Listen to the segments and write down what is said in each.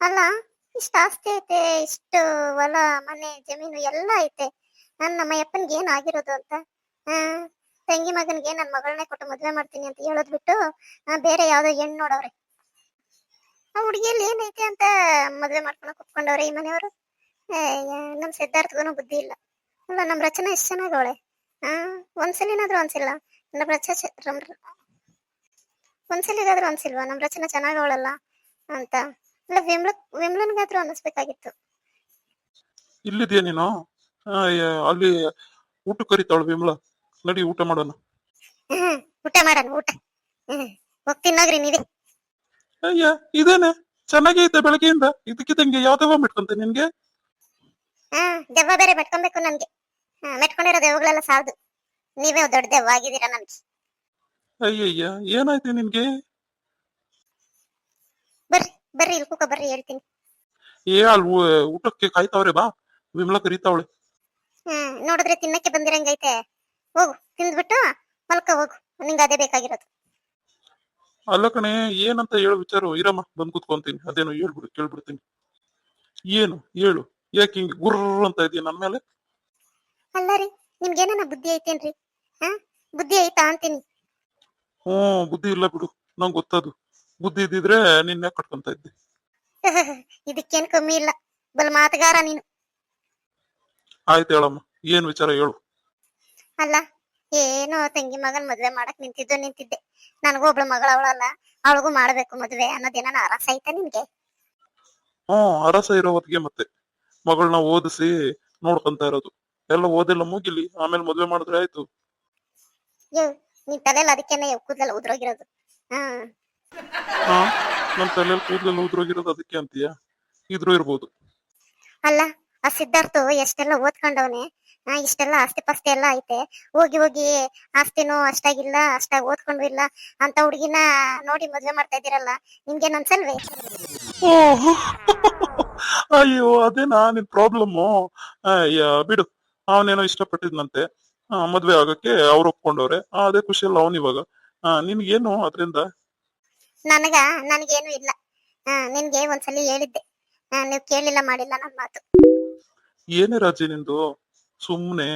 ಅಲ್ಲ, ಇಷ್ಟ ಆಸ್ತಿ ಐತೆ, ಇಷ್ಟು ಹೊಲ, ಮನೆ, ಜಮೀನು ಎಲ್ಲ ಐತೆ. ನನ್ನ ನಮ್ಮ ಅಪ್ಪನಿಗೆ ಏನ್ ಆಗಿರೋದು ಅಂತ? ತಂಗಿ ಮಗನ್ಗೆ ನನ್ನ ಮಗಳನ್ನೇ ಕೊಟ್ಟು ಮದ್ವೆ ಮಾಡ್ತೀನಿ ಅಂತ ಹೇಳೋದ್ ಬಿಟ್ಟು ಬೇರೆ ಯಾವ್ದೋ ಹೆಣ್ಣು ನೋಡವ್ರೆ. ಆ ಹುಡುಗಿಯಲ್ಲಿ ಏನೈತೆ ಅಂತ ಮದ್ವೆ ಮಾಡ್ಕೊಂಡು ಕುತ್ಕೊಂಡವ್ರೆ ಈ ಮನೆಯವರು? ನಮ್ ಸಿದ್ಧಾರ್ಥಗೂ ಬುದ್ಧಿ ಇಲ್ಲ. ಅಲ್ಲ, ನಮ್ ರಚನೆ ಎಷ್ಟ್ ಚೆನ್ನಾಗವಳೆ ಹಾ ಒಂದ್ಸಲಿನಾದ್ರೂ ಅನ್ಸಿಲ್ಲ ನಮ್ ರಚ ಒಂದ್ಸಲಿಗಾದ್ರೂ ಅನ್ಸಿಲ್ವಾ? ನಮ್ ರಚನೆ ಚೆನ್ನಾಗವಳಲ್ಲ ಅಂತ. ಇಲ್ಲ ವಿಮ್ಲ ವಿಮ್ಲನ್ಗಾದ್ರೂ ಅನ್ನಿಸ್ಬೇಕಾಗಿತ್ತು. ಇಲ್ಲಿದೆಯಾ ನೀನು? ಅಲ್ಲಿ ಊಟ ಕರಿತಾಳು ವಿಮ್ಲ. ನಡಿ ಊಟ ಮಾಡೋಣ. ಊಟ ಮಾಡೋಣ ಊಟ. ಹೋಗ್ ತಿನ್ನೋಗ್ರಿ ನೀವೇ. ಅಯ್ಯ ಇದೇನೆ. ಚೆನ್ನಾಗೇ ಐತೆ ಬೆಳಗ್ಗೆಯಿಂದ. ಇದಕ್ಕಿದಂಗೆ ಯಾವುದೋ ಮಿಟ್ಕೊಂತೆ ನಿನ್ಗೆ? ಹಾ ದೆವ್ವ ಬೇರೆ ಮೆಟ್ಕೊಬೇಕು ನನ್ಗೆ ಹಾ ಮೆಟ್ಕೊಂಡಿರೋ ದೆವ್ವಗಳೆಲ್ಲ ಸಾವ್ದು. ನೀವೇ ದೊಡ್ಡ ದೆವ್ವ ಆಗಿದ್ದೀರಾ ನನ್ಗೆ ಅಯ್ಯಯ್ಯ ಏನಾಯ್ತು ನಿನ್ಗೆ? ಬರ್ರಿ ಬರ್ರಿ ಇಲ್ಲಿ ಕೂಕ ಬರ್ರಿ ಹೇಳ್ತೀನಿ. ಏ ಅಲ್ ಊಟಕ್ಕೆ ಕಾಯ್ತಾವ್ರೆ ಬಾ. ವಿಮಲ ಕರೀತಾವಳೆ ಹ್ಮ್ ನೋಡಿದ್ರೆ ತಿನ್ನಕ್ಕೆ ಬಂದಿರಂಗೈತೆ. ಹೋಗು ತಿಂದ್ಬಿಟ್ಟು ಮಲ್ಕ ಹೋಗು. ನಿಂಗೆ ಅದೇ ಬೇಕಾಗಿರೋದು. ಅಲ್ಲ ಕಣೆ ಏನಂತ ಹೇಳು ವಿಚಾರ? ಇರಮ್ಮ ಬಂದ್ ಕೂತ್ಕೊಂತೀನಿ ಅದೇನೋ ಹೇಳ್ಬಿಡು ಕೇಳ್ಬಿಡ್ತೀನಿ. ಏನು ಹೇಳು. ಯಾಕೆ ಹಿಂಗೆ ಗುರ್ರ ಅಂತ ಇದೆಯಾ ನಮ್ಮ ಮೇಲೆ? ಅಲ್ಲ ರೀ ನಿಮ್ಗೇನ ಬುದ್ಧಿ ಐತೇನ್ರಿ? ಹಾ ಬುದ್ಧಿ ಐತಾ ಅಂತೀನಿ. ಹ್ಮ್ ಬುದ್ಧಿ ಇಲ್ಲ ಬಿಡು. ನಂಗೆ ಗೊತ್ತದು. ಬುದ್ಧಿ ಇದ್ದಿದ್ರೆ ನಿನ್ನೆ ಕಟ್ಕೊಂತ ಇದ್ದೆ. ಇದಕ್ಕೇನ್ ಕಮ್ಮಿ ಇಲ್ಲ. ಬಲ್ ಮಾತುಗಾರ ನೀನು. ಆಯ್ತು ಹೇಳಮ್ಮ. ಏನ್ ವಿಚಾರ ಹೇಳು. ಅಲ್ಲ ಏನೋ ತಂಗಿ ಮಗನ್ ಮದ್ವೆ ಮಾಡಕ್ ನಿಂತಿದ್ದು ನಿಂತಿದ್ದೆ. ನನಗೂ ಒಬ್ಳು ಮಗಳ ಅವಳಲ್ಲ. ಅವಳಿಗೂ ಮಾಡ್ಬೇಕು ಮದ್ವೆ ಅನ್ನೋದೇನ ಅರಸ ಐತ ನಿನ್ಗೆ? ಹ್ಮ್ ಅರಸ ಇರೋ ಹೊತ್ತಿಗೆ ಮತ್ತೆ. ಮಗಳನ್ನ ಓದಿಸಿ ನೋಡ್ಕೊಂತ ಇರೋದು. ಎಲ್ಲ ಓದಿಲ್ಲ ಮುಗಿಲಿ. ಆಮೇಲೆ ಮದ್ವೆ ಮಾಡಿದ್ರೆ ಆಯ್ತು. ನಿನ್ ತಲೆಯಲ್ಲಿ ಅದಕ್ಕೆನೆ ಕೂದಲೆಲ್ಲ ಉದ್ರೋಗಿರೋದು. ಹಾ. ನನ್ ತಲೆಯಲ್ಲಿ ಕೂದಲೆಲ್ಲ ಉದ್ರೋಗಿರೋದು ಅದಕ್ಕೆ ಅಂತೀಯ? ಇದ್ರೂ ಇರ್ಬೋದು. ಅಲ್ಲ ಆ ಸಿದ್ಧಾರ್ಥ ಎಷ್ಟೆಲ್ಲ ಓದ್ಕೊಂಡವನೆ ಇಷ್ಟೆಲ್ಲ ಆಸ್ತಿ ಪಾಸ್ತಿ ಎಲ್ಲ ಐತೆ. ಹೋಗಿ ಹೋಗಿ ಆಸ್ತಿನೂ ಅಷ್ಟಾಗಿಲ್ಲ ಅಷ್ಟಾಗಿ ಓದ್ಕೊಂಡು ಇಲ್ಲ ಅಂತ ಹುಡುಗಿನ ನೋಡಿ ಮದ್ವೆ ಮಾಡ್ತಾ ಇದೀರಲ್ಲ ನಿಮ್ಗೆ ಅನ್ಸಲ್ವೇ? ಅಯ್ಯೋ ಅದೇನಾ ನಿನ್ ಪ್ರಾಬ್ಲಮ್ಮು. ಅಯ್ಯ ಬಿಡು ಅವನೇನೋ ಇಷ್ಟಪಟ್ಟಿದ್ನಂತೆ. ಮದ್ವೆ ಆಗಕ್ಕೆ ಅವ್ರು ಒಪ್ಕೊಂಡವ್ರೆ. ಆ, ಅದೇ ಖುಷಿಯಲ್ಲ ಅವನ್ ಇವಾಗ. ನಿನ್ಗೇನು ಅದ್ರಿಂದ? ನನಗ ನನಗೇನು ಇಲ್ಲ. ನಿನ್ಗೆ ಒಂದ್ಸಲಿ ಹೇಳಿದ್ದೆ. ನೀವು ಕೇಳಿಲ್ಲ ಮಾಡಿಲ್ಲ ನನ್ ಮಾತು. ಏನೇ ರಾಜಿ ನಿಂದು? ಸುಮ್ನೆ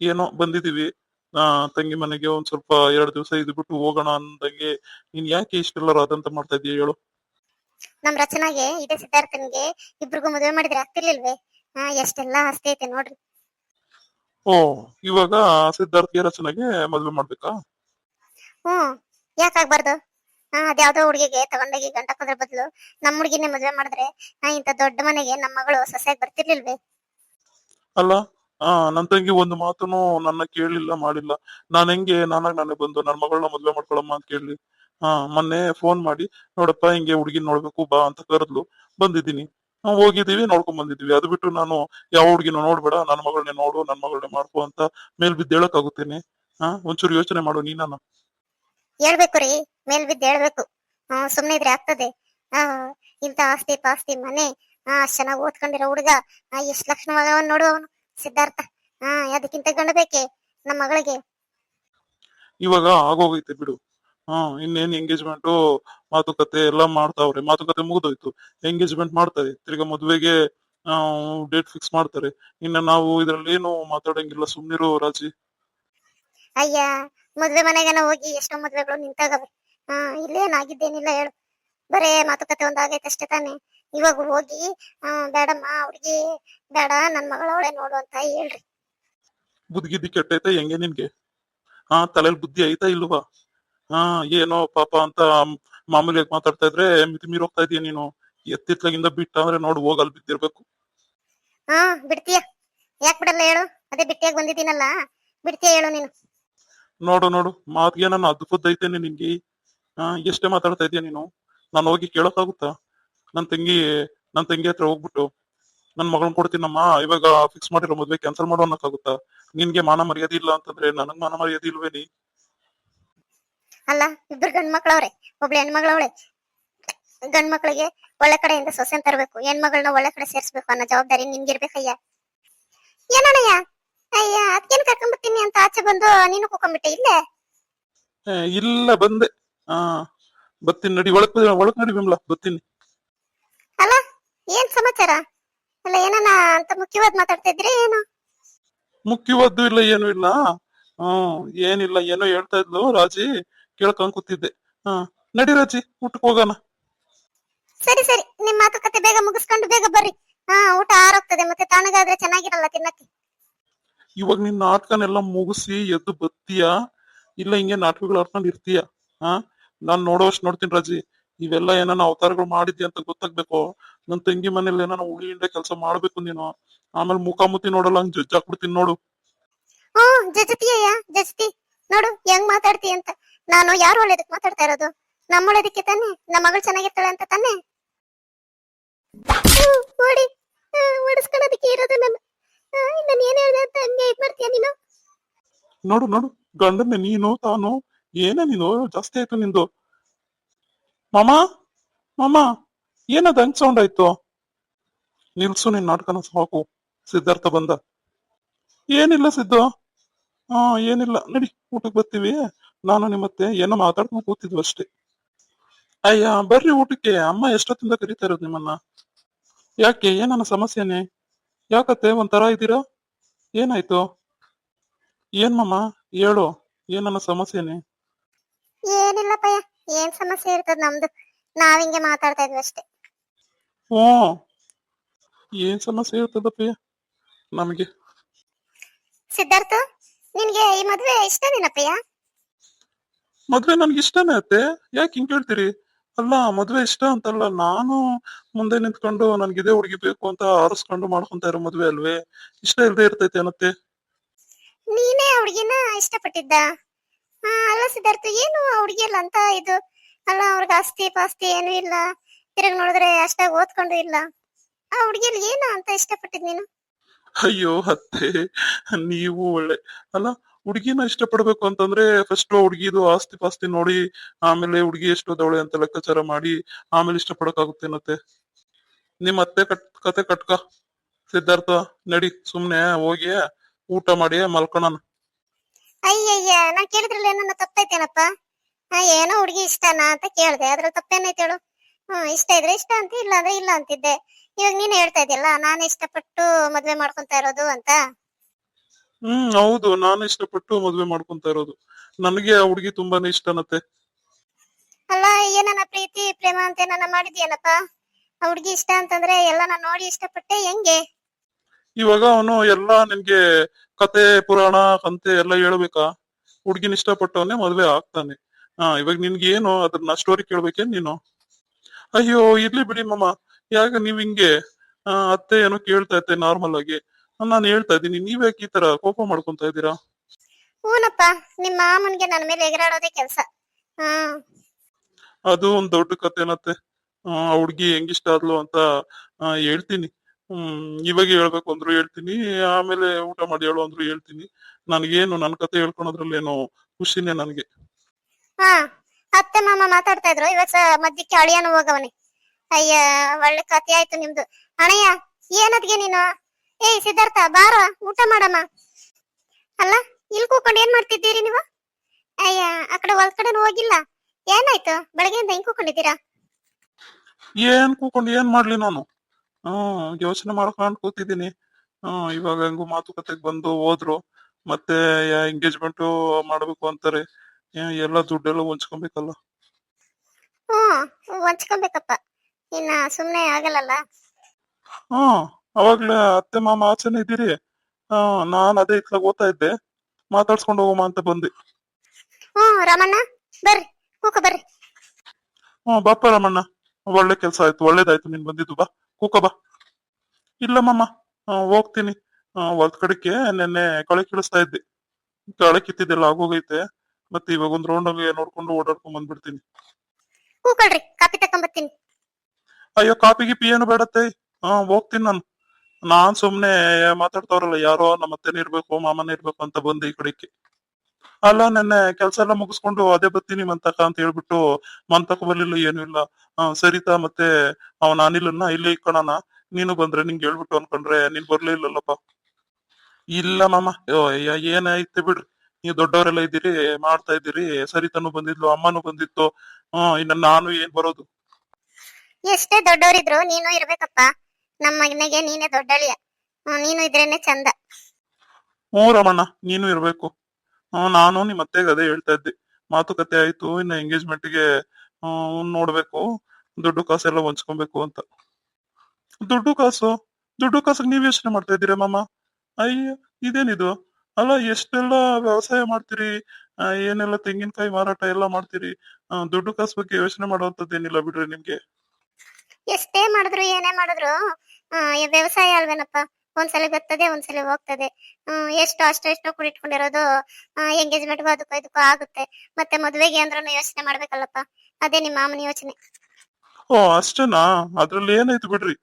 ಏನೋ ಬಂದಿದೀವಿ ಆ ತಂಗಿ ಮನೆಗೆ ಒಂದ್ ಸ್ವಲ್ಪ ಎರಡ್ ದಿವಸ ಇದ್ಬಿಟ್ಟು ಹೋಗೋಣ ಅಂದಂಗೆ ನೀನ್ ಯಾಕೆ ಇಷ್ಟೆಲ್ಲ ರಾದಂತ ಮಾಡ್ತಾ ಇದೀಯ ಹೇಳು. ನಮ್ ರಚನಾಗೆ ಇದೇ ಸಿದ್ಧಾರ್ಥನ್ಗೆ ಇಬ್ರಿಗೂ ಮದುವೆ ಮಾಡಿದ್ರೆ ಆಗ್ತಿರ್ಲಿಲ್ವೇ? ಹಾ ಎಷ್ಟೆಲ್ಲ ಆಸ್ತಿ ಐತೆ ನೋಡ್ರಿ. ಓ ಇವಾಗ ಸಿದ್ಧಾರ್ಥಿಯ ರಚನೆಗೆ ಮದ್ವೆ ಮಾಡ್ಬೇಕಾ? ಹ್ಮ್ ಯಾಕಾಗ್ಬಾರ್ದು ಹಾ ಅದ್ಯಾವ್ದೋ ಹುಡುಗಿಗೆ ತಗೊಂಡೋಗಿ ಗಂಟ ಕೊದ್ರ ಬದಲು ನಮ್ಮ ಹುಡುಗಿನೇ ಮದ್ವೆ ಮಾಡಿದ್ರೆ ಹಾ ಇಂತ ದೊಡ್ಡ ಮನೆಗೆ ನಮ್ಮ ಮಗಳು ಸೊಸೆಯಾಗಿ ಬರ್ತಿರ್ಲಿಲ್ವೇ? ಅಲ್ಲ ಆ ನನ್ ತಂಗಿ ಒಂದು ಮಾತನ್ನು ನನ್ನ ಕೇಳಿಲ್ಲ ಮಾಡಿಲ್ಲ. ನಾನ್ ಹೆಂಗೆ ನಾನಾಗ್ ನಾನೇ ಬಂದು ನನ್ ಮಗಳನ್ನ ಮದ್ವೆ ಮಾಡ್ಕೊಳಮ್ಮ ಅಂತ ಕೇಳಿ ಹಾ ಮೊನ್ನೆ ಫೋನ್ ಮಾಡಿ ನೋಡಪ್ಪ ಹಿಂಗೆ ಹುಡುಗಿನ ನೋಡ್ಬೇಕು ಬಾ ಅಂತ ಕರೆದ್ಲು. ಬಂದಿದ್ದೀನಿ. ಆ, ಹೋಗಿದೀವಿ ನೋಡ್ಕೊಂಡ್ ಬಂದಿದ್ದೀವಿ. ಅದು ಬಿಟ್ಟು ನಾನು ಯಾವ ಹುಡುಗಿನ ನೋಡ್ಬೇಡ. ನನ್ನ ಮಗಳನ್ನೇ ನೋಡು ನನ್ನ ಮಗಳನ್ನೇ ಮಾಡ್ಕೊ ಅಂತ ಮೇಲ್ ಬಿದ್ದು ಹೇಳಕ್ಕಾಗುತ್ತೇನೆ. ಹಾ ಒಂಚೂರು ಯೋಚನೆ ಮಾಡು ನೀನಾನ ಹೇಳ್ಬೇಕು ರೀ ಮೇಲ್ ಬಿದ್ದು ಹೇಳ್ಬೇಕು. ಸುಮ್ಮನೆ ಸುಮ್ನೆ ಇದ್ರೆ ಆಗ್ತದೆ. ಇಂತ ಆಸ್ತಿ ಪಾಸ್ತಿ ಮನೆ ಹಾ ಚೆನ್ನಾಗಿ ಓದ್ಕೊಂಡಿರೋ ಹುಡುಗ ಆ ಎಷ್ಟ್ ಲಕ್ಷಣವಾಗವನ್ ನೋಡು ಅವನು ಸಿದ್ಧಾರ್ಥ. ಹಾ ಅದಕ್ಕಿಂತ ಗಂಡ ಬೇಕೆ? ನಮ್ಮ ಮಗಳಿಗೆ. ಇವಾಗ ಆಗೋಗೈತೆ ಬಿಡು. ಹಾ ಇನ್ನೇನ್ ಎಂಗೇಜ್ಮೆಂಟ್ ಮಾತುಕತೆ ಎಲ್ಲ ಮಾಡ್ತಾವ್ರೆ. ಮಾತುಕತೆ ಮುಗಿದೋಯ್ತು. ಎಂಗೇಜ್ಮೆಂಟ್ ಮಾಡ್ತಾರೆ. ತಿರ್ಗಾ ಮದ್ವೆಗೆ ಡೇಟ್ ಫಿಕ್ಸ್ ಮಾಡ್ತಾರೆ. ಇನ್ನ ನಾವು ಇದ್ರಲ್ಲಿ ಏನು ಮಾತಾಡಂಗಿಲ್ಲ. ಸುಮ್ನಿರು ರಾಜಿ. ಅಯ್ಯ ಮದ್ವೆ ಮನೆಗೆನ ಹೋಗಿ ಎಷ್ಟೋ ಮದ್ವೆಗಳು ನಿಂತಾಗವೆ. ಹಾ ಇಲ್ಲೇನಾಗಿದ್ದೇನಿಲ್ಲ ಹೇಳು. ಬರೇ ಮಾತುಕತೆ ಒಂದಾಗೈತೆ ಅಷ್ಟೇ ತಾನೆ. ಇವಾಗ ಹೋಗಿ ಬೇಡಮ್ಮ ಅವ್ರಿಗೆ ಬೇಡ ನನ್ ಮಗಳವಳೆ ನೋಡು ಅಂತ ಹೇಳ್ರಿ. ಬುದ್ಧಿಗಿದ್ದಿ ಕೆಟ್ಟೈತ ಹೆಂಗೆ ನಿನ್ಗೆ? ಹಾ ತಲೆಯಲ್ಲಿ ಬುದ್ಧಿ ಐತಾ ಇಲ್ವಾ? ಹಾ ಏನೋ ಪಾಪ ಅಂತ ಮಾಮೂಲಿಯಾಗಿ ಮಾತಾಡ್ತಾ ಇದ್ರೆ ಮಿತಿ ಮೀರಿ ಹೋಗ್ತಾ ಇದೀಯ ನೀನು. ಎತ್ತಿತ್ಲಾಗಿಂದ ಬಿಟ್ಟ ಅಂದ್ರೆ ನೋಡು ಹೋಗ್ ಅಲ್ಲಿ ಬಿದ್ದಿರ್ಬೇಕು. ಹಾ ಬಿಡ್ತೀಯ. ಯಾಕ್ ಬಿಡಲ್ಲ ಹೇಳು? ಅದೇ ಬಿಟ್ಟಿಯಾಗಿ ಬಂದಿದ್ದೀನಲ್ಲ. ಬಿಡ್ತೀಯ ಹೇಳು ನೀನು. ನೋಡು ನೋಡು ಮಾತಿಗೆ ನಾನು ಅದ್ಭುತ ಐತೇನೆ ನಿನ್ಗೆ. ಹಾ ಎಷ್ಟೇ ಮಾತಾಡ್ತಾ ಇದೀಯ ನೀನು. ನಾನು ಹೋಗಿ ಕೇಳೋಕ್ಕಾಗುತ್ತಾ? ನನ್ ತಂಗಿ ನನ್ ತಂಗಿ ಹತ್ರ ಹೋಗ್ಬಿಟ್ಟು ನನ್ ಮಗಳನ್ ಕೊಡ್ತೀನಮ್ಮ ಇವಾಗ ಫಿಕ್ಸ್ ಮಾಡಿರೋ ಮದ್ವೆ ಕ್ಯಾನ್ಸಲ್ ಮಾಡೋ ಅನ್ನಕ್ಕಾಗುತ್ತಾ? ನಿನ್ಗೆ ಮಾನ ಮರ್ಯಾದೆ ಇಲ್ಲ ಅಂತಂದ್ರೆ ನನಗ್ ಮಾನ ಮರ್ಯಾದೆ ಇಲ್ವೇನಿ? ಅಲ್ಲ ಇಬ್ರು ಗಂಡ್ ಮಕ್ಳವ್ರೆ ಒಬ್ಳು ಹೆಣ್ಮಗಳವಳೆ. ಗಂಡ್ ಮಕ್ಳಿಗೆ ಒಳ್ಳೆ ಕಡೆಯಿಂದ ಸೊಸೆನ್ ತರಬೇಕು ಹೆಣ್ಮಗಳನ್ನ ಒಳ್ಳೆ ಕಡೆ ಸೇರ್ಸ್ಬೇಕು ಅನ್ನೋ ಜವಾಬ್ದಾರಿ ನಿನ್ಗಿರ್ಬೇಕಯ್ಯ. ಏನಣ್ಣಯ್ಯ? ಅಯ್ಯ ಅದ್ಕೇನ್ ಕರ್ಕೊಂಡ್ಬಿಡ್ತೀನಿ ಅಂತ ಆಚೆ ಬಂದು ನೀನು ಕೂಕೊಂಡ್ಬಿಟ್ಟೆ ಇಲ್ಲೇ? ಇಲ್ಲ ಬಂದೆ. ಆ ಬತ್ತೀನಿ ನಡಿ ಒಳಕ್ ಒಳಕ್ ನಡಿ ಬಿಮ್ಲ ಬತ್ತೀನಿ ಅಲ್ಲ ಏನ್ ಸಮಾಚಾರ? ಅಲ್ಲ ಏನನ ಅಂತ ಮುಖ್ಯವಾದ ಮಾತಾಡ್ತಾ ಇದ್ರಿ ಏನು? ಮುಖ್ಯವಾದ್ದು ಇಲ್ಲ ಏನು ಇಲ್ಲ. ಹ್ಮ್ ಏನಿಲ್ಲ ಏನೋ ಹೇಳ್ತಾ ಇದ್ಲು ರಾಜಿ. ಕೇಳ್ಕೊಂಡ್ ಕೂತಿದ್ದೆ. ಹಾ ನಡಿ ರಾಜಿ ಊಟಕ್ಕೆ ಹೋಗೋಣ. ಸರಿ ಸರಿ ನಿಮ್ ಮಾತುಕತೆ ಬೇಗ ಮುಗಿಸ್ಕೊಂಡು ಬೇಗ ಬರ್ರಿ. ಹಾ ಊಟ ಆರೋಗ್ತದೆ ಮತ್ತೆ ತಣ್ಣಗಾದ್ರೆ ಚೆನ್ನಾಗಿರಲ್ಲ ತಿನ್ನಕ್ಕೆ. ಇವಾಗ ನಿನ್ ನಾಟಕನೆಲ್ಲ ಮುಗಿಸಿ ಎದ್ದು ಬತ್ತೀಯಾ ಇಲ್ಲ ಹಿಂಗೆ ನಾಟಕಗಳು ಆಡ್ಕೊಂಡು ಇರ್ತೀಯಾ? ಹಾ ನಾನ್ ನೋಡೋವಷ್ಟು ನೋಡ್ತೀನಿ ರಾಜಿ. ಇವೆಲ್ಲ ಏನಾನ ಅವತಾರಗಳು ಮಾಡಿದ್ಯ ಅಂತ ಗೊತ್ತಾಗ್ಬೇಕು. ನನ್ ತಂಗಿ ಮನೇಲಿ ಏನಾನ ಉಳಿ ಹಿಂಡೆ ಕೆಲಸ ಮಾಡ್ಬೇಕು ನೀನು. ಆಮೇಲೆ ಮುಖಾಮುಖಿ ನೋಡಲ್ಲ ಹಂಗ್ ಜಜ್ಜಾಕ್ಬಿಡ್ತೀನಿ ನೋಡು. ಹ್ಮ್ ಜಜತಿಯಯ್ಯ ಜಜ್ತಿ ನೋಡು ಹೆಂಗ್ ಮಾತಾಡ್ತಿ ಅಂತ. ನಾನು ಯಾರು ಒಳ್ಳೇದಕ್ ಮಾತಾಡ್ತಾ ಇರೋದು? ನಮ್ಮ ಒಳ್ಳೇದಕ್ಕೆ ತಾನೆ? ನಮ್ಮ ಮಗಳು ಚೆನ್ನಾಗಿರ್ತಾಳೆ ಅಂತ ತಾನೆ? ಓಡಿ. ಓಡಿಸ್ಕೊಳ್ಳೋದಕ್ಕೆ ಇರೋದು ನಾನು ನಾನು ಏನ್ ಹೇಳ್ದೆ ಅಂತ ಹಂಗೆ ಇದ್ ಮಾಡ್ತೀಯ ನೀನು? ನೋಡು ನೋಡು. ಗಂಡನ್ನ ನೀನು, ತಾನು, ಏನೇ ನೀನು, ಜಾಸ್ತಿ ಆಯ್ತು ನಿಂದು. ಮಾಮ ಮಾಮ, ಏನದ ಹಂಗ್ ಸೌಂಡ್ ಆಯ್ತು? ನಿಲ್ಸು ನಿನ್ ನಾಟಕನ ಸಾಕು. ಸಿದ್ಧಾರ್ಥ ಬಂದ. ಏನಿಲ್ಲ ಸಿದ್ದು. ಹಾ, ಏನಿಲ್ಲ. ನಡಿ, ಊಟಕ್ಕೆ ಬರ್ತೀವಿ. ನಾನು ನಿಮ್ಮತ್ತೆ ಏನೋ ಮಾತಾಡ್ಕೊಂಡು ಕೂತಿದ್ವು ಅಷ್ಟೇ. ಅಯ್ಯ ಬರ್ರಿ ಊಟಕ್ಕೆ. ಅಮ್ಮ ಎಷ್ಟೊತ್ತಿಂದ ಕರೀತಾ ಇರೋದು ನಿಮ್ಮನ್ನ? ಯಾಕೆ ಏನನ್ನ ಸಮಸ್ಯೆನೆ? ಯಾಕತ್ತೆ ಒಂಥರ ಇದ್ದೀರಾ? ಏನಾಯ್ತು? ಏನ್ ಮಮ್ಮ ಹೇಳು ಏನನ್ನ ಸಮಸ್ಯೆನೆ? ಏನಿಲ್ಲಪ್ಪಯ್ಯ ಏನ್ ಸಮಸ್ಯೆ ಇರ್ತದ ನಮ್ದು. ನಾವ್ ಹಿಂಗೆ ಮಾತಾಡ್ತಾ ಇದ್ವಿ ಅಷ್ಟೇ. ಹ್ಞೂ. ಏನ್ ಸಮಸ್ಯೆ ಇರ್ತದಪ್ಪ ನಮಗೆ. ಸಿದ್ಧಾರ್ಥ ನಿನ್ಗೆ ಈ ಮದ್ವೆ ಇಷ್ಟನೇನಪ್ಪಯ್ಯ ಮದ್ವೆ ನನ್ಗೆ ಇಷ್ಟನೇ ಅತ್ತೆ. ಯಾಕೆ ಹಿಂಗ್ ಹೇಳ್ತೀರಿ ಅಲ್ಲ ಮದ್ವೆ ಇಷ್ಟ ಅಂತಲ್ಲ ನಾನು ಮುಂದೆ ನಿಂತ್ಕೊಂಡು ನನ್ಗೆ ಇದೇ ಹುಡುಗಿ ಬೇಕು ಅಂತ ಆರಿಸ್ಕೊಂಡು ಮಾಡ್ಕೊಂತ ಇರೋ ಮದ್ವೆ ಅಲ್ವೇ? ಇಷ್ಟ ಇಲ್ದೇ ಇರ್ತೈತೆ ಅನ್ನತ್ತೆ ನೀನೇ ಆ ಹುಡ್ಗಿನ ಇಷ್ಟಪಟ್ಟಿದ್ದ? ಹಾ ಅಲ್ಲ ಸಿದ್ಧಾರ್ಥ ಏನು ಆ ಹುಡ್ಗಿ ಅಲ್ಲ ಅಂತ ಇದು? ಅಲ್ಲ ಅವ್ರಿಗೆ ಆಸ್ತಿ ಪಾಸ್ತಿ ಏನು ಇಲ್ಲ. ತಿರುಗಿ ನೋಡಿದ್ರೆ ಅಷ್ಟಾಗಿ ಓದ್ಕೊಂಡು ಇಲ್ಲ. ಆ ಹುಡುಗಿಯಲ್ಲಿ ಏನು ಅಂತ ಇಷ್ಟಪಟ್ಟಿದ್ ನೀನು? ಅಯ್ಯೋ ಅತ್ತೆ ನೀವು ಒಳ್ಳೆ ಅಲ್ಲ ಹುಡುಗಿನ ಇಷ್ಟಪಡ್ಬೇಕು ಅಂತಂದ್ರೆ ಫಸ್ಟ್ ಹುಡುಗಿದು ಆಸ್ತಿ ಪಾಸ್ತಿ ನೋಡಿ ಆಮೇಲೆ ಹುಡುಗಿ ಎಷ್ಟೋದವಳೆ ಅಂತ ಲೆಕ್ಕಾಚಾರ ಮಾಡಿ ಆಮೇಲೆ ಇಷ್ಟಪಡಕ್ಕಾಗುತ್ತೇನತ್ತೆ ನಿಮ್ ಅತ್ತೆ ಕಟ್, ಕತೆ ಕಟ್ಕ. ಸಿದ್ಧಾರ್ಥ, ನಡಿ, ಸುಮ್ನೆ ಹೋಗಿ ಊಟ ಮಾಡಿ ಮಲ್ಕೊಣ ಅಯ್ಯಯ್ಯ ನಾ ಕೇಳಿದ್ರಲ್ಲ ಏನನ್ನ ತಪ್ಪೈತೇನಪ್ಪ? ಏನೋ ಹುಡ್ಗಿ ಇಷ್ಟನಾ ಅಂತ ಕೇಳ್ದೆ. ಅದ್ರಲ್ಲಿ ತಪ್ಪೇನೈತೆ ಹೇಳು? ಹ್ಮ್ ಇಷ್ಟ ಇದ್ರೆ ಇಷ್ಟ ಅಂತ ಇಲ್ಲ ಅಂದ್ರೆ ಇಲ್ಲ ಅಂತಿದ್ದೆ. ಇವಾಗ ನೀನ್ ಹೇಳ್ತಾ ಇದೆಯಲ್ಲ, ನಾನು ಇಷ್ಟಪಟ್ಟು ಮದ್ವೆ ಮಾಡ್ಕೊಂತ ಇರೋದು ಅಂತ? ಹ್ಮ್ ಹೌದು. ನಾನು ಇಷ್ಟಪಟ್ಟು ಮದ್ವೆ ಮಾಡ್ಕೊಂತ ಇರೋದು. ನನಗೆ ಆ ಹುಡುಗಿ ತುಂಬಾನೇ ಇಷ್ಟನತ್ತೆ ಅಲ್ಲ ಏನನ್ನ ಪ್ರೀತಿ ಪ್ರೇಮ ಅಂತ ಏನನ್ನ ಮಾಡಿದ್ಯೇನಪ್ಪ ಆ ಹುಡ್ಗಿ ಇಷ್ಟ ಅಂತಂದ್ರೆ ಎಲ್ಲ ನಾನು ನೋಡಿ ಇಷ್ಟಪಟ್ಟೆ ಹೆಂಗೆ? ಇವಾಗ ಅವನು ಎಲ್ಲಾ ನಿನ್ಗೆ ಕತೆ ಪುರಾಣ ಕಂತೆ ಎಲ್ಲ ಹೇಳ್ಬೇಕಾ? ಹುಡ್ಗಿನ ಇಷ್ಟಪಟ್ಟವನೇ ಮದ್ವೆ ಆಗ್ತಾನೆ. ಹಾ ಇವಾಗ ನಿನ್ಗೆ ಏನು ಅದನ್ನ ಸ್ಟೋರಿ ಕೇಳ್ಬೇಕೇನ್ ನೀನು? ಅಯ್ಯೋ ಇರ್ಲಿ ಬಿಡಿ ಮಮ್ಮ ಯಾಕ ನೀವ್ ಹಿಂಗೆ? ಆ, ಅತ್ತೆ ಏನೋ ಕೇಳ್ತಾ ಇತ್ತೆ ನಾರ್ಮಲ್ ಆಗಿ. ನಾನು ಹೇಳ್ತಾ ಇದ್ದೀನಿ. ನೀವ್ ಯಾಕೆ ಈ ತರ ಕೋಪ ಮಾಡ್ಕೊಂತ ಇದ್ದೀರಾ? ಹೂನಪ್ಪ ನಿಮ್ಮ ಮಾಮನ್ಗೆ ನನ್ನ ಮೇಲೆ ಎಗರಾಡೋದೇ ಕೆಲ್ಸ. ಹ್ಮ್. ಅದು ಒಂದ್ ದೊಡ್ಡ ಕತೆನತ್ತೆ ಆ ಹುಡ್ಗಿ ಹೆಂಗಿಷ್ಟ ಆದ್ಲು ಅಂತ ಆ, ಹೇಳ್ತೀನಿ. ಹ್ಮ್ ಇವಾಗ ಹೇಳ್ಬೇಕು ಅಂದ್ರು ಹೇಳ್ತೀನಿ. ಆಮೇಲೆ ಊಟ ಮಾಡಿ ಹೇಳು ಅಂದ್ರು ಹೇಳ್ತೀನಿ. ನನ್ಗೇನು ನನ್ ಕತೆ ಹೇಳ್ಕೊಳೋದ್ರಲ್ಲೇನೋ ಖುಷಿನೇ ನನ್ಗೆ. ಹಾ ಅತ್ತೆ ಮಾಮ ಮಾತಾಡ್ತಾ ಇದ್ರು. ಇವತ್ತು ಮದ್ಯಕ್ಕೆ ಮಧ್ಯಕ್ಕೆ ಅಳಿಯನು ಹೋಗವನೆ. ಅಯ್ಯ ಒಳ್ಳೆ ಕತೆ ಆಯ್ತು ನಿಮ್ದು. ಅಣಯ್ಯ ಏನದ್ಗೆ ನೀನು? ಏಯ್ ಸಿದ್ಧಾರ್ಥ ಬಾರ ಊಟ ಮಾಡಮ್ಮ. ಅಲ್ಲ ಇಲ್ಲಿ ಕೂಕೊಂಡು ಏನ್ ಮಾಡ್ತಿದ್ದೀರಿ ನೀವು? ಅಯ್ಯ ಆ ಕಡೆ ಹೊಲ್ ಕಡೆ ಹೋಗಿಲ್ಲ. ಏನಾಯ್ತು? ಬೆಳಗ್ಗೆಯಿಂದ ಹೆಂಗ್ ಕೂಕೊಂಡಿದ್ದೀರಾ ಏನ್ ಕೂಕೊಂಡು ಏನ್ ಮಾಡ್ಲಿ ನಾನು? ಹ್ಮ್ ಯೋಚನೆ ಮಾಡ್ಕೊಂಡು ಕೂತಿದ್ದೀನಿ. ಹ್ಮ್ ಇವಾಗ ಹೆಂಗು ಮಾತುಕತೆಗೆ ಬಂದು ಹೋದ್ರು. ಮತ್ತೆ ಎಂಗೇಜ್ಮೆಂಟ್ ಮಾಡ್ಬೇಕು ಅಂತಾರೆ. ಏ- ಎಲ್ಲ ದುಡ್ಡೆಲ್ಲ ಹೊಂಚ್ಕೊಬೇಕಲ್ಲ. ಹ್ಮ್ ಹಂಚ್ಕೊಬೇಕಪ್ಪ. ಇನ್ನ ಸುಮ್ನೆ ಆಗಲ್ಲಲ್ಲ? ಹ್ಮ್ ಅವಾಗ್ಲೇ ಅತ್ತೆ ಮಾಮ ಆಚೆನೆ ಇದ್ದೀರಿ. ಹಾ ನಾನ್ ಅದೇ ಇತ್ಲಾಗ ಓದ್ತಾ ಇದ್ದೆ. ಮಾತಾಡ್ಸ್ಕೊಂಡು ಹೋಗಮ್ಮ ಅಂತ ಬಂದೆ. ಹ್ಮ್ ರಾಮಣ್ಣ ಬರ್ರಿ ಕೂಕ ಬರ್ರಿ. ಹ್ಮ್ ಬಾಪ ರಾಮಣ್ಣ. ಒಳ್ಳೆ ಕೆಲ್ಸ ಆಯ್ತು ಒಳ್ಳೇದಾಯ್ತು ನೀನ್ ಬಂದಿದ್ದು ಬಾ ಕೂಕ ಬಾ. ಇಲ್ಲ ಮಾಮ ಹೋಗ್ತೀನಿ. ಹೊಲ್ದ್ ಕಡೆಗೆ ನೆನ್ನೆ ಕಳೆ ಕೀಳಿಸ್ತಾ ಇದ್ದೆ. ಕಳೆ ಕಿತ್ತಿದ್ದೆಲ್ಲ ಆಗೋಗೈತೆ. ಮತ್ತೆ ಇವಾಗ ಒಂದ್ ರೌಂಡ್ ಹಂಗೆ ನೋಡ್ಕೊಂಡು ಓಡಾಡ್ಕೊಂಡ್ ಬಂದ್ಬಿಡ್ತೀನಿ. ಕೂಕೊಳ್ರಿ ಕಾಪಿ ಬರ್ತೀನಿ ಅಯ್ಯೋ ಕಾಪಿ ಗಿಪಿ ಏನು ಬೇಡತ್ತೆ? ಹಾ ಹೋಗ್ತೀನಿ ನಾನು. ನಾನ್ ಸುಮ್ನೆ ಮಾತಾಡ್ತಾವ್ರಲ್ಲ, ಯಾರೋ ನಮ್ಮ ಅತ್ತೆನೇ ಇರ್ಬೇಕು, ಮಾಮನೇ ಇರ್ಬೇಕು ಅಂತ ಬಂದು ಈ ಕಡೆಗೆ. ಅಲ್ಲ, ನೆನ್ನೆ ಕೆಲ್ಸ ಎಲ್ಲ ಮುಗಿಸ್ಕೊಂಡು ಅದೇ ಬರ್ತೀನಿ ಮಂತಕ ಅಂತ ಹೇಳ್ಬಿಟ್ಟು ಮಂತಕ ಬರ್ಲಿಲ್ಲ, ಏನು ಇಲ್ಲ. ಸರಿತಾ ಮತ್ತೆ ಅವನ ಅನಿಲನ್ನ ಇಲ್ಲೇ ಇಕ್ಕೋಣ ನೀನು ಬಂದ್ರೆ ನಿಂಗೆ ಹೇಳ್ಬಿಟ್ಟು ಅನ್ಕೊಂಡ್ರೆ ನೀನ್ ಬರ್ಲೇ ಇಲ್ಲಲ್ಲಪ್ಪ. ಇಲ್ಲ ಮಾಮ ಏನಾಯ್ತು ಬಿಡ್ರಿ ನೀವು ದೊಡ್ಡವರೆಲ್ಲ ಇದ್ದೀರಿ, ಮಾಡ್ತಾ ಇದ್ದೀರಿ. ಸರಿತಾನು ಬಂದಿದ್ಲು, ಅಮ್ಮನು ಬಂದಿತ್ತು. ಹ್ಮ್, ಇನ್ನ ನಾನು ಏನ್ ಬರೋದು? ಎಷ್ಟೇ ದೊಡ್ಡವರಿದ್ರು ನೀನು ಇರ್ಬೇಕಪ್ಪ. ನಮ್ಮ ಮಗನಿಗೆ ನೀನೇ ದೊಡ್ಡಳಿಯ. ನೀನು ಇದ್ರೇನೆ ಚಂದ. ಹ್ಞೂ ರಮಣ್ಣ ನೀನು ಇರಬೇಕು. ನಾನು ನಿಮ್ಮ ಅತ್ತೆಗೆ ಅದೇ ಹೇಳ್ತಾ ಇದ್ದೆ. ಮಾತುಕತೆ ಆಯ್ತು ಇನ್ನ ಎಂಗೇಜ್ಮೆಂಟ್ಗೆ ನೋಡ್ಬೇಕು. ದುಡ್ಡು ಕಾಸೆಲ್ಲ ಹೊಂಚ್ಕೊಬೇಕು ಅಂತ. ದುಡ್ಡು ಕಾಸು? ದುಡ್ಡು ಕಾಸಿಗೆ ನೀವ್ ಯೋಚನೆ ಮಾಡ್ತಾ ಇದ್ದೀರಾ ಮಾಮ? ಅಯ್ಯ ಇದೇನಿದು? ಅಲ್ಲ ಎಷ್ಟೆಲ್ಲ ವ್ಯವಸಾಯ ಮಾಡ್ತೀರಿ? ಏನೆಲ್ಲ ತೆಂಗಿನಕಾಯಿ ಮಾರಾಟ ಎಲ್ಲ ಮಾಡ್ತೀರಿ? ದುಡ್ಡು ಕಾಸು ಬಗ್ಗೆ ಯೋಚನೆ ಮಾಡುವಂತದ್ದೇನಿಲ್ಲ ಬಿಡ್ರಿ ನಿಮ್ಗೆ. ಎಷ್ಟೇ ಮಾಡಿದ್ರು ಏನೇ ಮಾಡಿದ್ರು ವ್ಯವಸಾಯ ಅಲ್ವೇನಪ್ಪ? ಒಂದ್ಸಲ ಬರ್ತದೆ ಒಂದ್ಸಲ ಹೋಗ್ತದೆ. ಎಷ್ಟು, ಅಷ್ಟು ಎಷ್ಟು ಕುಡಿಟ್ಕೊಂಡಿರೋದು ಎಂಗೇಜ್ಮೆಂಟ್ಗೂ ಅದಕ್ಕೂ ಇದಕ್ಕೂ ಆಗುತ್ತೆ. ಮತ್ತೆ ಮದ್ವೆಗೆ ಅಂದ್ರೂ ಯೋಚನೆ ಮಾಡ್ಬೇಕಲ್ಲಪ್ಪ? ಅದೇ ನಿಮ್ಮ ಮಾಮನ ಯೋಚನೆ. ಓ, ಅಷ್ಟೇನಾ? ಅದ್ರಲ್ಲಿ ಏನಾಯ್ತು ಬಿಡ್ರಿ?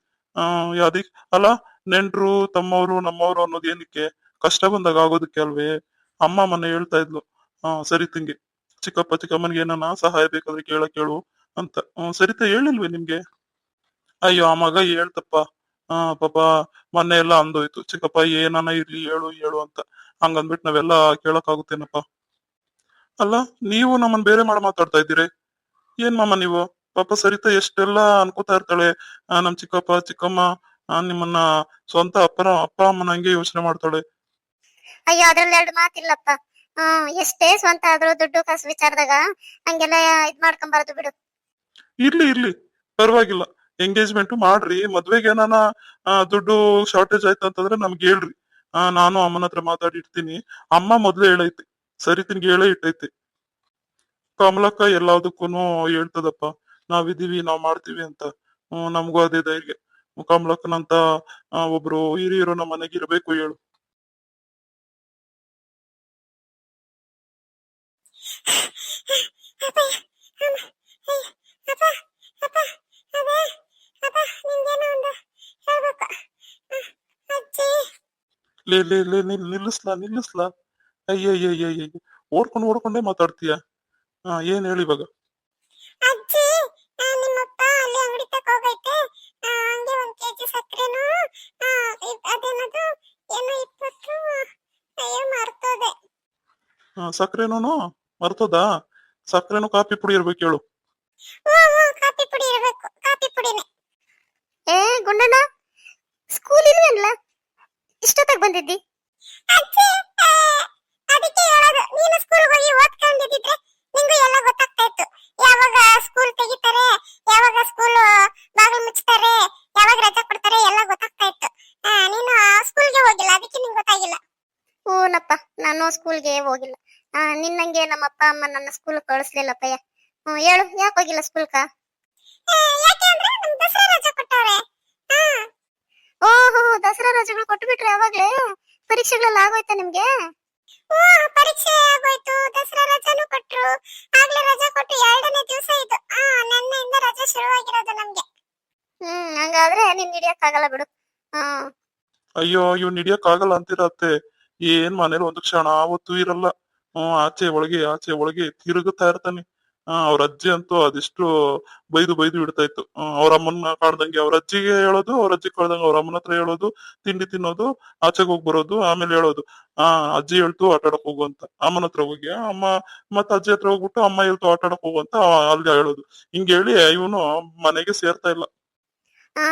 ಅಲ್ಲ, ನೆಂಟ್ರು, ತಮ್ಮವ್ರು, ನಮ್ಮವ್ರು ಅನ್ನೋದು ಏನಕ್ಕೆ? ಕಷ್ಟ ಬಂದಾಗ ಆಗೋದಕ್ಕೆ ಅಲ್ವೇ? ಅಮ್ಮ ಮನೆ ಹೇಳ್ತಾ ಇದ್ಲು ಹಾ ಸರಿ ತಂಗಿ, ಚಿಕ್ಕಪ್ಪ, ಚಿಕ್ಕಮ್ಮನಿಗೆ ಏನಾನ ಸಹಾಯ ಬೇಕಾದ್ರೆ ಕೇಳ, ಕೇಳು ಅಂತ. ಸರಿತಾ ಹೇಳಿಲ್ವೇ ನಿಮ್ಗೆ? ಅಯ್ಯೋ, ಆ ಮಗ ಹೇಳ್ತಪ್ಪ. ಹಾ ಪಾಪ ಮೊನ್ನೆ ಎಲ್ಲ ಅಂದೋಯ್ತು. ಚಿಕ್ಕಪ್ಪ ಏನಾನ ಇರ್ಲಿ ಹೇಳು ಹೇಳು ಅಂತ. ಹಂಗಂದ್ಬಿಟ್ಟು ನಾವೆಲ್ಲ ಕೇಳಕ್ಕಾಗುತ್ತೇನಪ್ಪ? ಅಲ್ಲ ನೀವು ನಮ್ಮನ್ ಬೇರೆ ಮಾಡ ಮಾತಾಡ್ತಾ ಇದ್ದೀರಿ. ಏನ್ ಮಾಮ ನೀವು? ಪಾಪ ಸರಿತಾ ಎಷ್ಟೆಲ್ಲ ಅನ್ಕೋತಾ ಇರ್ತಾಳೆ. ಆ, ನಮ್ ಚಿಕ್ಕಪ್ಪ ಚಿಕ್ಕಮ್ಮ ಆ, ನಿಮ್ಮನ್ನ ಸ್ವಂತ ಅಪ್ಪನ ಅಪ್ಪ ಅಮ್ಮನ ಹಂಗೆ ಯೋಚನೆ ಮಾಡ್ತಾಳೆ. ಅಯ್ಯೋ ಅದ್ರಲ್ಲಿ ಎರಡು ಮಾತಿಲ್ಲಪ್ಪ. ಹ್ಮ್ ಎಷ್ಟೇ ಸ್ವಂತ ಆದ್ರೂ ದುಡ್ಡು ಕಾಸು ವಿಚಾರದಾಗ ಹಂಗೆಲ್ಲ ಇದ್ ಮಾಡ್ಕೊಂಬಾರದು ಬಿಡು. ಇರ್ಲಿ ಇರ್ಲಿ. ಪರವಾಗಿಲ್ಲ. ಎಂಗೇಜ್ಮೆಂಟ್ ಮಾಡ್ರಿ, ಮದ್ವೆಗೆ ಏನಾನ ದುಡ್ಡು ಶಾರ್ಟೇಜ್ ಆಯ್ತು ಅಂತಂದ್ರೆ ನಮ್ಗೆ ಹೇಳ್ರಿ. ನಾನು ಅಮ್ಮನ ಹತ್ರ ಮಾತಾಡಿರ್ತೀನಿ. ಅಮ್ಮ ಮೊದ್ಲು ಹೇಳೈತಿ, ಸರಿ ತಿನ್ಗೆ ಹೇಳೇ ಇಟ್ಟೈತಿ. ಕಮಲಕ್ಕ ಎಲ್ಲದಕ್ಕೂ ಹೇಳ್ತದಪ್ಪ ನಾವಿದೀವಿ ನಾವ್ ಮಾಡ್ತೀವಿ ಅಂತ. ಹ್ಮ್, ನಮಗೂ ಅದೇ ಧೈರ್ಯ. ಕಮಲಕ್ಕನಂತ ಒಬ್ರು ಹಿರಿಯರು ನಮ್ಮ ಮನೆಗೆ ಇರಬೇಕು ಹೇಳು. ಲೇ ಲೇ ಲೇ ನಿಲ್ ನಿಲ್ಲಿಸ್ಲಾ ನಿಲ್ಲಿಸ್ಲಾ. ಅಯ್ಯಯ್ಯಯ್ಯಯ್ಯ. ಓಡ್ಕೊಂಡು ಓಡ್ಕೊಂಡೇ ಮಾತಾಡ್ತೀಯ? ಹಾ ಏನ್ ಹೇಳಿ ಇವಾಗ? ಅಜ್ಜಿ ನಿಮ್ಮಪ್ಪ ಅಲ್ಲಿ ಅಂಗಡಿ ತಕ ಹೋಗೈತೆ. ಆ, ಹಂಗೆ ಒಂದ್ ಕೆಜಿ ಸಕ್ಕರೆನು ಅದೇನದು ಏನು ಇಪ್ಪತ್ತು ಅಯ್ಯೋ ಮರ್ತೋದೆ. ಆ, ಸಕ್ರೆನೂನು ಮರ್ತೋದಾ? ಸಕ್ರೆನು ಕಾಫಿ ಪುಡಿ ಇರ್ಬೇಕು ಹೇಳು. ಕಾಫಿ ಪುಡಿ ಇರ್ಬೇಕು. ಕಾಫಿ ಪುಡಿನೇ. ಏ ಗುಂಡಣ್ಣ ಸ್ಕೂಲ್ ಇಲ್ವೇನ್ಲ? ಇಷ್ಟೊತ್ತಾಗ ಬಂದಿದ್ದಿ? ಅದಕ್ಕೆ ಹೇಳೋದು ನೀನು ಸ್ಕೂಲ್ ಹೋಗಿ ಓದ್ಕೊಂಡಿದ್ರೆ ನಿಂಗೂ ಎಲ್ಲ ಗೊತ್ತಾಗ್ತಾ ಇತ್ತು ಯಾವಾಗ ಸ್ಕೂಲ್ ತೆಗಿತಾರೆ ಯಾವಾಗ ಸ್ಕೂಲ್ ಬಾಗಿಲು ಮುಚ್ತಾರೆ ಯಾವಾಗ ರಜೆ ಕೊಡ್ತಾರೆ ಎಲ್ಲ ಗೊತ್ತಾಗ್ತಾ ಇತ್ತು ನೀನು ಸ್ಕೂಲ್ಗೆ ಹೋಗಿಲ್ಲ ಅದಕ್ಕೆ ನಿಂಗೆ ಗೊತ್ತಾಗಿಲ್ಲ. ಹೂನಪ್ಪ ನಾನು ಸ್ಕೂಲ್ಗೆ ಹೋಗಿಲ್ಲ. ನಿನ್ನಂಗೆ ನಮ್ಮ ಅಪ್ಪ ಅಮ್ಮ ನನ್ನ ಸ್ಕೂಲ್ ಕಳಿಸ್ಲಿಲ್ಲಪ್ಪಯ್ಯ. ಹ್ಮ್ ಹೇಳು ಯಾಕೆ ಹೋಗಿಲ್ಲ ಸ್ಕೂಲ್ಕ ಯಾಕೆಂದ್ರೆ ನಮ್ ದಸರಾ ರಜೆ ಕೊಟ್ಟವ್ರೆ. ಓಹೋ, ದಸರಾ ರಜೆಗಳು ಕೊಟ್ಟು ಬಿಟ್ರೆ ಯಾವಾಗ್ಲೇ ಪರೀಕ್ಷೆಗಳೆಲ್ಲ ಆಗೋಯ್ತಾ ನಿಮ್ಗೆ? ಪರೀಕ್ಷೆ ಆಗೋಯ್ತು. ದಸರಾ ರಜಾನು ಕೊಟ್ರು. ಆಗ್ಲೇ ರಜೆ ಕೊಟ್ಟು ಎರಡನೇ ದಿವಸ ಇದು, ಆ, ನೆನ್ನೆಯಿಂದ ರಜೆ ಶುರುವಾಗಿರೋದು ನಮ್ಗೆ. ಹ್ಮ್, ಹಂಗಾದ್ರೆ ನಿನ್ ಹಿಡಿಯಕ್ಕಾಗಲ್ಲ ಬಿಡು. ಅಯ್ಯೋ ಇವ್ ಹಿಡಿಯಕ್ ಆಗಲ್ಲ ಅಂತಿರತ್ತೆ ಏನ್ ಮನೇಲಿ ಒಂದು ಕ್ಷಣ ಆವತ್ತು ಇರಲ್ಲ. ಹ್ಮ್, ಆಚೆ ಒಳಗೆ ಆಚೆ ಒಳಗೆ ತಿರುಗುತ್ತಾ ಇರ್ತಾನೆ. ಅವ್ರ ಅಜ್ಜಿ ಅಂತೂ ಅದೆಷ್ಟು ಬೈದು ಬೈದು ಇಡ್ತಾ ಇತ್ತು. ಅವ್ರ ಅಮ್ಮನ್ನ ಕಾಡ್ದಂಗೆ ಅವ್ರ ಅಜ್ಜಿಗೆ ಹೇಳೋದು ಅವ್ರ ಅಜ್ಜಿ ಕಾಡ್ದಂಗೆ ಅವ್ರ ಅಮ್ಮನ ಹತ್ರ ಹೇಳೋದು ತಿಂಡಿ ತಿನ್ನೋದು ಆಚೆಗೆ ಹೋಗಿ ಬರೋದು ಆಮೇಲೆ ಹೇಳೋದು. ಆ ಅಜ್ಜಿ ಹೇಳ್ತು ಆಟ ಆಡಕ್ ಹೋಗು ಅಂತ. ಅಮ್ಮನ ಹತ್ರ ಹೋಗಿ ಅಮ್ಮ ಮತ್ತ ಅಜ್ಜಿ ಹತ್ರ ಹೋಗ್ಬಿಟ್ಟು ಅಮ್ಮ ಹೇಳ್ತು ಆಟ ಆಡಕ್ ಹೋಗು ಅಂತ ಅಲ್ಲಿ ಹೇಳೋದು. ಹಿಂಗ ಹೇಳಿ ಇವನು ಮನೆಗೆ ಸೇರ್ತಾ ಇಲ್ಲ. ಹಾ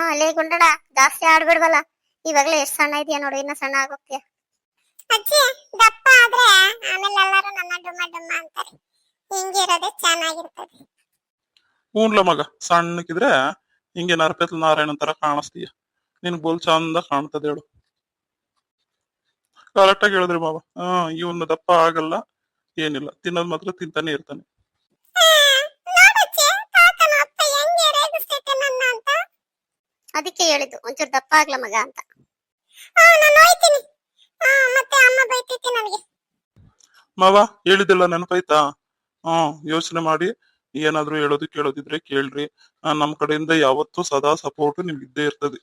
ಜಾಸ್ತಿ ಆಡ್ಬಿಡ್ವಲ್ಲ. ಇವಾಗ್ಲೇ ಎಷ್ಟ್ ಸಣ್ಣ ಇದೆಯಾ ನೋಡು ಇನ್ನ ಸಣ್ಣ ಆಗೋಗ್ತೀಯ? ಅಜ್ಜಿ ದಪ್ಪ ಆದ್ರೆ ಆಮೇಲೆ ಎಲ್ಲರೂ ನನ್ನ ಡುಮ್ಮ ಡುಮ್ಮ ಅಂತಾರೆ. ಹಿಂಗಿರೋದೇ ಚೆನ್ನಾಗಿರ್ತದೆ. ಹೂನ್ಲ ಮಗ ಸಣ್ಣಕ್ಕಿದ್ರೆ ಹಿಂಗೆ ನರಪೆತ್ಲ ನಾರಾಯಣ ತರ ಕಾಣಿಸ್ತೀಯ. ನಿನ್ ಬೋಲ್ ಚಂದ ಕಾಣ್ತದೆ ಹೇಳು. ಕರೆಕ್ಟ್ ಆಗಿ ಹೇಳಿದ್ರಿ ಮಾವ. ಹಾ ಇವನು ದಪ್ಪ ಆಗಲ್ಲ ಏನಿಲ್ಲ. ತಿನ್ನೋದ್ ಮಾತ್ರ ತಿಂತಾನೆ ಇರ್ತಾನೆ. ಅದಕ್ಕೆ ಹೇಳಿದ್ದು ಒಂಚೂರು ದಪ್ಪ ಆಗ್ಲ ಮಗ ಅಂತ. ನಾನು ಹೋಯ್ತೀನಿ. ಮತ್ತೆ ಅಮ್ಮ ಬೈತೈತಿ ನನಗೆ. ಮಾವ ಹೇಳಿದಿಲ್ಲ ನೆನಪಾಯ್ತಾ? ಹ್ಮ್ ಯೋಚನೆ ಮಾಡಿ, ಏನಾದ್ರು ಹೇಳೋದು ಕೇಳೋದಿದ್ರೆ ಕೇಳ್ರಿ. ನಮ್ ಕಡೆಯಿಂದ ಯಾವತ್ತೂ ಸದಾ ಸಪೋರ್ಟ್ ನಿಮ್ಗೆ ಇದ್ದೇ ಇರ್ತದೆ.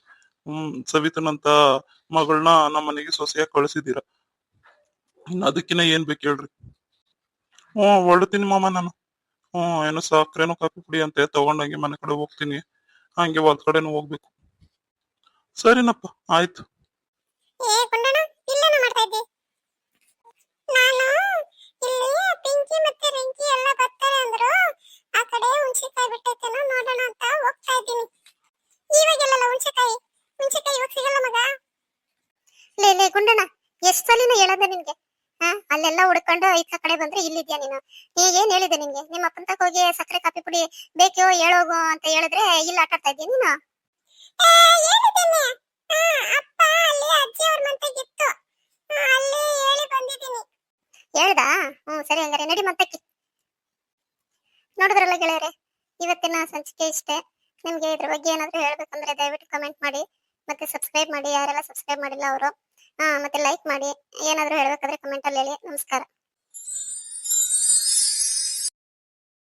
ಹ್ಮ್, ಸವಿತನಂತ ಮಗಳನ್ನ ನಮ್ಮ ಮನೆಗೆ ಸೊಸೆಯಾಗಿ ಕಳಿಸಿದೀರ ಇನ್ನು ಅದಕ್ಕಿನ್ನ ಏನ್ ಬೇಕು ಹೇಳ್ರಿ? ಹ್ಮ್ ಹೊರಡ್ತೀನಿ ಮಾಮ ನಾನು. ಹ್ಮ್ ಏನೋ ಸಾಕ್ರೇನೋ ಕಾಫಿ ಪುಡಿ ಅಂತ, ತಗೊಂಡಂಗೆ ಮನೆ ಕಡೆ ಹೋಗ್ತೀನಿ. ಹಂಗೆ ಹೊಲ್ ಕಡೆನೂ ಹೋಗ್ಬೇಕು. ಸರಿನಪ್ಪ, ಆಯ್ತು. ಏ ಇಲ್ಲೇನ ಮಾಡ್ತಾ ಇದ್ದಿ ನಾನು ಮತ್ತೆ ರಿಂಕಿ ಎಲ್ಲ ಬರ್ತಾರೆ ಅಂದ್ರು ಆ ಕಡೆ ಹುಣಸೆಕಾಯಿ ಬಿಟ್ಟೈತೇನೋ ನೋಡೋಣ ಅಂತ ಹೋಗ್ತಾ ಇದ್ದೀನಿ. ಇವಾಗೆಲ್ಲ ಹುಣ್ಸೆಕಾಯಿ? ಹುಣಸೆಕಾಯಿ ಇವಾಗ ಸಿಗಲ್ಲ ಮಗ? ಲೇ ಲೇ ಗುಂಡಣ್ಣ ಎಷ್ಟಲಿನ ಹೇಳದ ನಿನ್ಗೆ? ಹಾ ಅಲ್ಲೆಲ್ಲ ಹುಡ್ಕೊಂಡು ಐದ್ ಕಡೆ ಬಂದ್ರೆ ಇಲ್ಲಿದ್ಯಾ ನೀನು? ಏನ್ ಹೇಳಿದೆ ನಿನ್ಗೆ ನಿಮ್ಮ ಅಪ್ಪನ ತಕ ಹೋಗಿ ಸಕ್ಕರೆ ಕಾಫಿ ಪುಡಿ ಬೇಕೋ ಹೇಳೋಗು ಅಂತ ಹೇಳಿದ್ರೆ ಇಲ್ಲ ಆಟ ಆಡ್ತಾ ಇದ್ದೀನಿ ನೀನು ಅಪ್ಪ ಅಲ್ಲಿ ಅಜ್ಜಿ ಅವ್ರ ಮಂತೆಗಿತ್ತು ಅಲ್ಲಿ ಹೇಳಿ ಬಂದಿದ್ದೀನಿ. ಹೇಳ್ದಾ? ಹ್ಮ್, ಸರಿ ಹಂಗಾರೆ, ನಡಿ ಮತ್ತಕ್ಕೆ ನೋಡಿದ್ರಲ್ಲ ಗೆಳೆಯರೆ, ಇವತ್ತಿನ ಸಂಚಿಕೆ ಇಷ್ಟೇ. ನಿಮಗೆ ಇದ್ರ ಬಗ್ಗೆ ಏನಾದರೂ ಹೇಳ್ಬೇಕಂದ್ರೆ ದಯವಿಟ್ಟು ಕಮೆಂಟ್ ಮಾಡಿ. ಮತ್ತೆ ಸಬ್ಸ್ಕ್ರೈಬ್ ಮಾಡಿ, ಯಾರೆಲ್ಲ ಸಬ್ಸ್ಕ್ರೈಬ್ ಮಾಡಿಲ್ಲ ಅವರು ಮತ್ತೆ ಲೈಕ್ ಮಾಡಿ. ಏನಾದರೂ ಹೇಳ್ಬೇಕಾದ್ರೆ ಕಮೆಂಟ್ ಅಲ್ಲಿ ಹೇಳಿ. ನಮಸ್ಕಾರ.